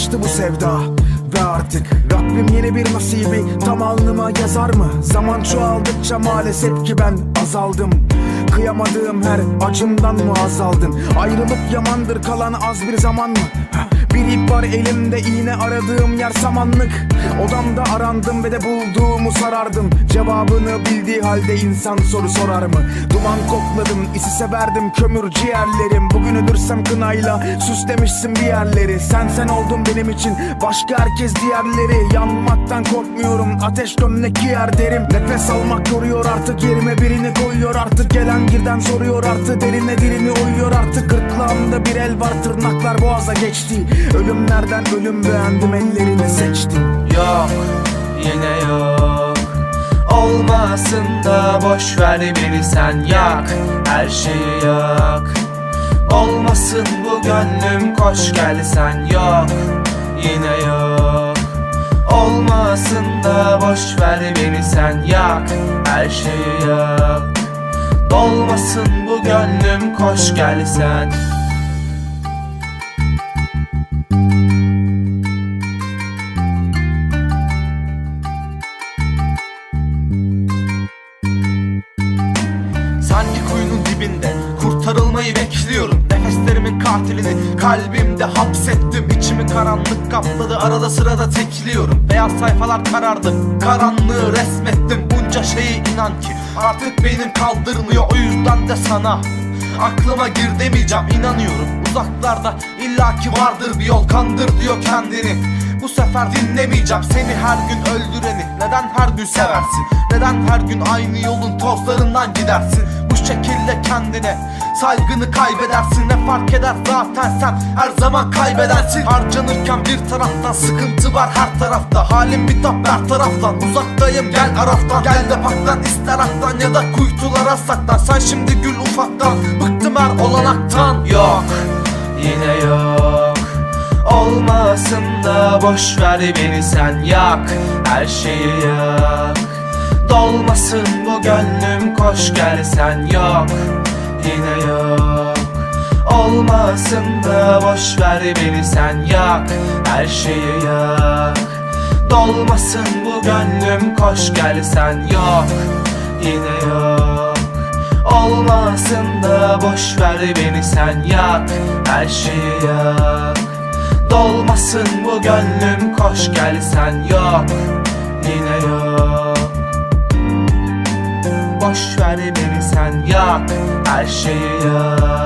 taştı bu sevda Ve artık Rabbim yeni bir nasibi tam alnıma yazar mı? Zaman çoğaldıkça maalesef ki ben azaldım Kıyamadığım her acımdan mı azaldın? Ayrılık yamandır kalan az bir zaman mı? Bir ip var elimde iğne aradığım yer samanlık. Odamda arandım ve de bulduğumu sarardım. Cevabını bildiği halde insan soru sorar mı? Duman kokladım isi severdim. Kömür ciğerlerim Bugün ödürsem kınayla süslemişsin bir yerleri. Sen sen oldun benim için başka herkes diğerleri. Yanmaktan korkmuyorum ateş gömlek giyer derim. Nefes almak yoruyor artık yerime birini koyuyor artık. Gelen girden soruyor artık derine dilini uyuyor artık. Gırtlağımda bir el var tırnaklar boğaza geçti Ölümlerden ölüm beğendim ellerini seçtim. Yok yine yok. Olmasın da boş ver beni sen yak. Her şeyi yak. Olmasın bu gönlüm koş gel sen yok. Yine yok. Olmasın da boş ver beni sen yak. Her şeyi yak. Dolmasın bu gönlüm koş gel sen Sanki kuyunun dibinde kurtarılmayı bekliyorum. Nefeslerimin katilini kalbimde hapsettim. İçimi karanlık kapladı arada sırada tekliyorum. Beyaz sayfalar karardı karanlığı resmettim. Bunca şeyi inan ki artık beynim kaldırmıyor O yüzden de sana aklıma gir demeyeceğim inanıyorum. Uzaklarda illaki vardır bir yol kandır diyor kendini. Bu sefer dinlemeyeceğim seni her gün öldüreni. Neden her gün seversin? Neden her gün aynı yolun tozlarından gidersin şekilde kendine. Saygını kaybedersin Ne fark eder? Zaten sen her zaman kaybedensin Harcanırken bir taraftan sıkıntı var her tarafta. Halim bitap her taraftan. Uzaktayım gel araftan. Gel de paklan ister aktan ya da kuytulara saklan. Sen şimdi gül ufaktan bıktım her olanaktan. Yok yine yok. Olmasın da boş ver beni sen. Yak Her şeyi yak Dolmasın bu gönlüm koş gel sen yok. Yine yok. Olmasın da boş ver beni sen yak Her şeyi yak Dolmasın bu gönlüm koş gel sen yok. Yine yok. Olmasın da boş ver beni sen yak Her şeyi yak Dolmasın bu gönlüm koş gel sen yok. Yine yok sen